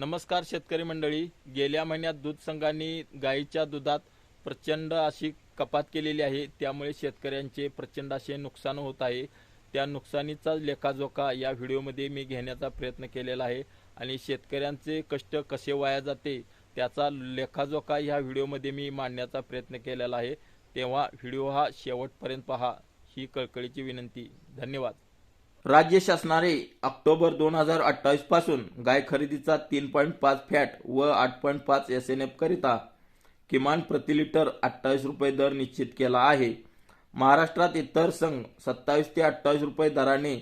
नमस्कार शेतकरी मंडळी. गेल्या महिन्यात दूध संघांनी गाईच्या दुधात प्रचंड अशी कपात केलेली आहे. त्यामुळे शेतकऱ्यांचे प्रचंड असे नुकसान होत आहे. त्या नुकसानीचा लेखाजोखा या व्हिडिओमध्ये मी घेण्याचा प्रयत्न केलेला आहे. आणि शेतकऱ्यांचे कष्ट कसे वाया जाते त्याचा लेखाजोखा ह्या व्हिडिओमध्ये मी मांडण्याचा प्रयत्न केलेला आहे. तेव्हा व्हिडिओ हा शेवटपर्यंत पहा. ही कळकळीची विनंती. धन्यवाद. राज्य शासनाने ऑक्टोबर दोन हजार अठ्ठावीसपासून गाय खरेदीचा तीन पॉईंट पाच फॅट व आठ पॉईंट पाच एस एन एफ करिता किमान प्रति लिटर अठ्ठावीस रुपये दर निश्चित केला आहे. महाराष्ट्रात इतर संघ सत्तावीस ते अठ्ठावीस रुपये दराने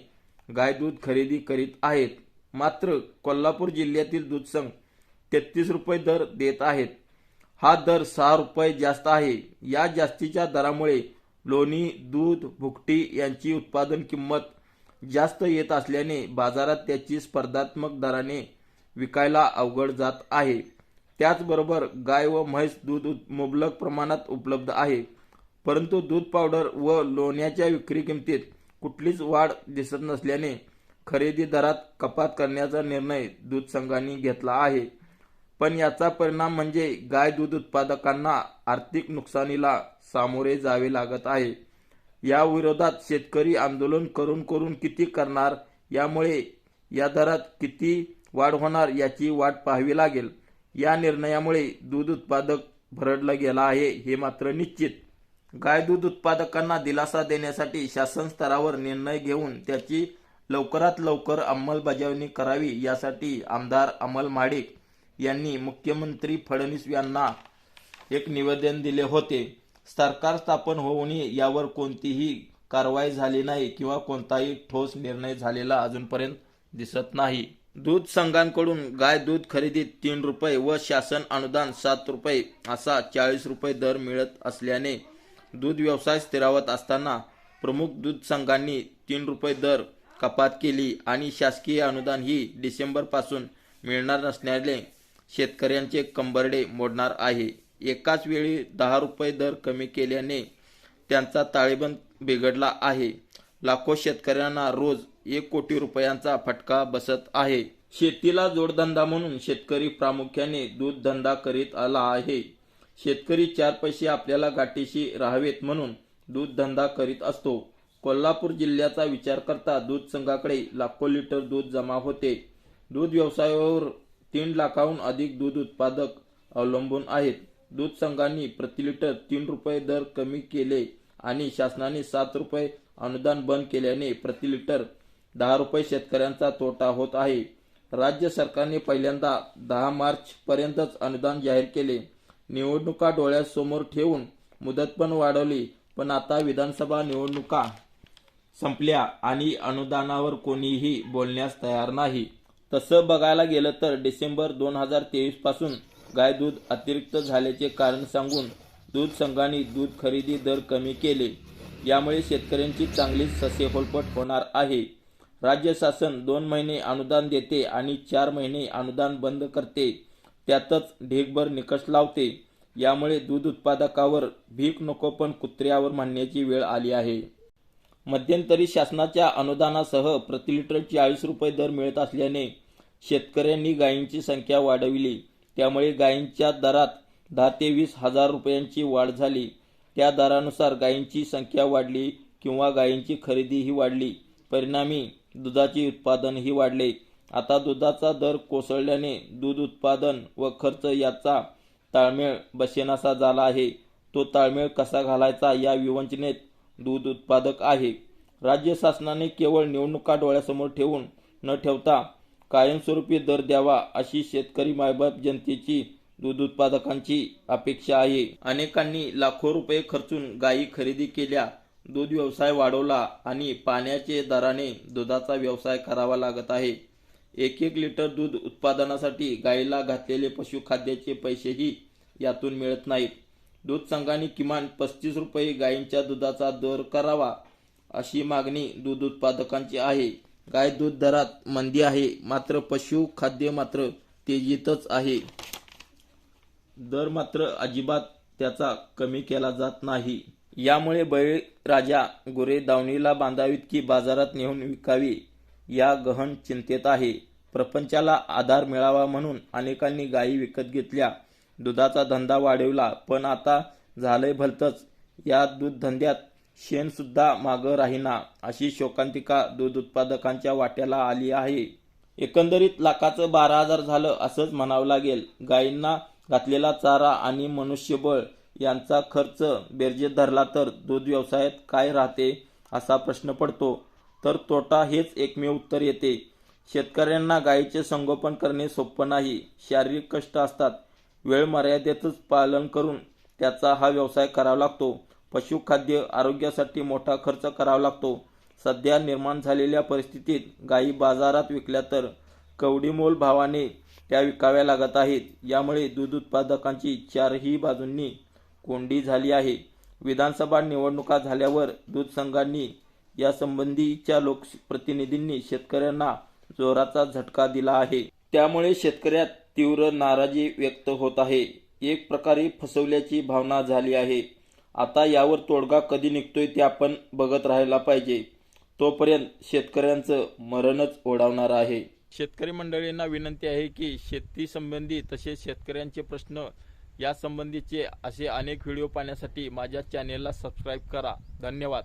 गाय दूध खरेदी करीत आहेत. मात्र कोल्हापूर जिल्ह्यातील दूध संघ तेहतीस रुपये दर देत आहेत. हा दर सहा रुपये जास्त आहे. या जास्तीच्या दरामुळे लोणी दूध भुकटी यांची उत्पादन किंमत जास्त येत असल्याने बाजारात त्याची स्पर्धात्मक दराने विकायला अवघड जात आहे. त्याचबरोबर गाय व म्हैस दूध मुबलक प्रमाणात उपलब्ध आहे. परंतु दूध पावडर व लोण्याच्या विक्री किमतीत कुठलीच वाढ दिसत नसल्याने खरेदी दरात कपात करण्याचा निर्णय दूध संघांनी घेतला आहे. पण याचा परिणाम म्हणजे गाय दूध उत्पादकांना आर्थिक नुकसानीला सामोरे जावे लागत आहे. या विरोधात शेतकरी आंदोलन करून करून किती करणार यामुळे या दरात किती वाढ होणार याची वाट पाहावी लागेल. या निर्णयामुळे दूध उत्पादक भरडला गेला आहे हे मात्र निश्चित. गाय दूध उत्पादकांना दिलासा देण्यासाठी शासन स्तरावर निर्णय घेऊन त्याची लवकरात लवकर अंमलबजावणी करावी यासाठी आमदार अमल माडिक यांनी मुख्यमंत्री फडणवीस यांना एक निवेदन दिले होते. सरकार स्थापन होऊनही यावर कोणतीही कारवाई झाली नाही किंवा कोणताही ठोस निर्णय झालेला अजूनपर्यंत दिसत नाही. दूध संघांकडून गाय दूध खरेदीत तीन रुपये व शासन अनुदान सात रुपये असा चाळीस रुपये दर मिळत असल्याने दूध व्यवसाय स्थिरावत असताना प्रमुख दूध संघांनी तीन रुपये दर कपात केली आणि शासकीय अनुदान ही डिसेंबरपासून मिळणार नसल्याने शेतकऱ्यांचे कंबरडे मोडणार आहे. एकाच वेळी दहा रुपये दर कमी केल्याने त्यांचा ताळेबंद बिघडला आहे. लाखो शेतकऱ्यांना रोज एक कोटी रुपयांचा फटका बसत आहे. शेतीला जोडधंदा म्हणून शेतकरी प्रामुख्याने दूध धंदा करीत आला आहे. शेतकरी चार पैसे आपल्याला गाठीशी राहावेत म्हणून दूध धंदा करीत असतो. कोल्हापूर जिल्ह्याचा विचार करता दूध संघाकडे लाखो लिटर दूध जमा होते. दूध व्यवसायावर तीन लाखाहून अधिक दूध उत्पादक अवलंबून आहेत. दूध संघांनी प्रति लिटर तीन रुपये दर कमी केले आणि शासनाने सात रुपये अनुदान बंद केल्याने प्रति लिटर दहा रुपये शेतकऱ्यांचा तोटा होत आहे. राज्य सरकारने पहिल्यांदा दहा मार्च पर्यंतच अनुदान जाहीर केले. निवडणुका डोळ्यासमोर ठेवून मुदत पण वाढवली पण आता विधानसभा निवडणुका संपल्या आणि अनुदानावर कोणीही बोलण्यास तयार नाही. तसं बघायला गेलं तर डिसेंबर दोन हजार तेवीसपासून गाय दूध अतिरिक्त झाल्याचे कारण सांगून दूध संघाने दूध खरेदी दर कमी केले. यामुळे शेतकऱ्यांची चांगलीच ससेहोलपट होणार आहे. राज्य शासन दोन महिने अनुदान देते आणि चार महिने अनुदान बंद करते. त्यातच ढीगभर निकष लावते. यामुळे दूध उत्पादकावर भीक नको पण कुत्र्यावर म्हणण्याची वेळ आली आहे. मध्यंतरी शासनाच्या अनुदानासह प्रति लिटर चाळीस रुपये दर मिळत असल्याने शेतकऱ्यांनी गायींची संख्या वाढविली. त्यामुळे गायींच्या दरात दहा ते वीस हजार रुपयांची वाढ झाली. त्या दरानुसार गायींची संख्या वाढली किंवा गायींची खरेदीही वाढली. परिणामी दुधाचे उत्पादनही वाढले. आता दुधाचा दर कोसळल्याने दूध उत्पादन व खर्च याचा ताळमेळ बसेनासा झाला आहे. तो ताळमेळ कसा घालायचा या विवंचनेत दूध उत्पादक आहे. राज्य शासनाने केवळ निवडणुका डोळ्यासमोर ठेवून न ठेवता कायमस्वरूपी दर द्यावा अशी शेतकरी मायबाप जनतेची दूध उत्पादकांची अपेक्षा आहे. अनेकांनी लाखो रुपये खर्चून गायी खरेदी केल्या दूध व्यवसाय वाढवला आणि पाण्याचे दराने दुधाचा व्यवसाय करावा लागत आहे. एक एक लिटर दूध उत्पादनासाठी गायीला घातलेले पशुखाद्याचे पैसेही यातून मिळत नाहीत. दूध संघाने किमान पस्तीस रुपये गायींच्या दुधाचा दर करावा अशी मागणी दूध उत्पादकांची आहे. गाय दूध दरात मंदी आहे. मात्र पशु खाद्य मात्र तेजीतच आहे. दर मात्र अजिबात त्याचा कमी केला जात नाही. यामुळे बळीराजा गुरे दावणीला बांधावीत की बाजारात नेऊन विकावी या गहन चिंतेत आहे. प्रपंचाला आधार मिळावा म्हणून अनेकांनी गायी विकत घेतल्या. दुधाचा धंदा वाढवला पण आता झालंय भलतंच. या दूध धंद्यात शेण सुद्धा मागं राहीना अशी शोकांतिका दूध उत्पादकांच्या वाट्याला आली आहे. एकंदरीत लाखाचं बारा हजार झालं असंच म्हणावं लागेल. गायींना घातलेला चारा आणि मनुष्यबळ यांचा खर्च बेरजेत धरला तर दूध व्यवसायात काय राहते असा प्रश्न पडतो. तर तोटा हेच एकमेव उत्तर येते. शेतकऱ्यांना गायीचे संगोपन करणे सोपं नाही. शारीरिक कष्ट असतात. वेळ मर्यादेतच पालन करून त्याचा हा व्यवसाय करावा लागतो. पशुखाद्य आरोग्यासाठी मोठा खर्च करावा लागतो. सध्या निर्माण झालेल्या परिस्थितीत गायी बाजारात विकल्या तर कवडीमोल भावाने त्या विकाव्या लागत आहेत. यामुळे दूध उत्पादकांची चारही बाजूंनी कोंडी झाली आहे. विधानसभा निवडणुका झाल्यावर दूध संघांनी यासंबंधीच्या लोकप्रतिनिधींनी शेतकऱ्यांना जोराचा झटका दिला आहे. त्यामुळे शेतकऱ्यात तीव्र नाराजी व्यक्त होत आहे. एक प्रकारे फसवल्याची भावना झाली आहे. आता यावर तोडगा कधी निघतोय ते आपण बघत राहायला पाहिजे. तोपर्यंत शेतकऱ्यांचं मरणच ओढावणार आहे. शेतकरी मंडळींना विनंती आहे की शेती संबंधी तसेच शेतकऱ्यांचे प्रश्न या संबंधीचे असे अनेक व्हिडिओ पाहण्यासाठी माझ्या चॅनेलला सबस्क्राईब करा. धन्यवाद.